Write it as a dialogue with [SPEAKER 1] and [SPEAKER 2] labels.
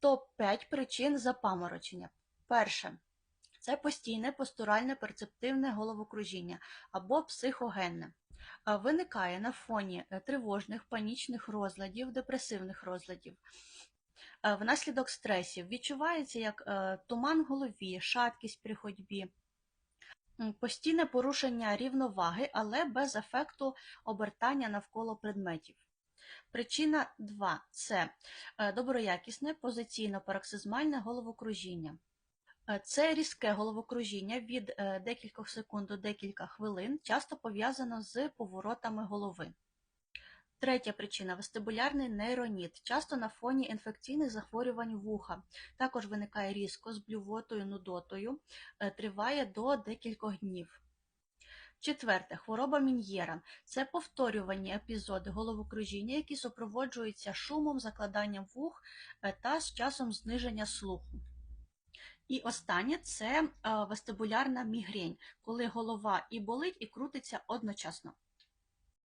[SPEAKER 1] Топ-5 причин запаморочення. Перше. Це постійне постуральне перцептивне головокружіння або психогенне. Виникає на фоні е, тривожних, панічних розладів, депресивних розладів. Внаслідок стресів відчувається як е, туман в голові, шаткість при ходьбі, постійне порушення рівноваги, але без ефекту обертання навколо предметів. Причина 2 це е, доброякісне позиційно-пароксизмальне головокружіння. Е, Це різке головокружіння від е, декількох секунд до декілька хвилин, часто пов'язано з поворотами голови. Третя причина вестибулярний нейроніт, часто на фоні інфекційних захворювань вуха. Також виникає різко з блювотою, нудотою, триває до декількох днів. Четверте, хвороба Мін'єра це повторювані епізоди головокружіння, які супроводжуються шумом, закладанням вух е, та з часом зниження слуху. І останнє це е, вестибулярна мігрень, коли голова і болить, і крутиться одночасно.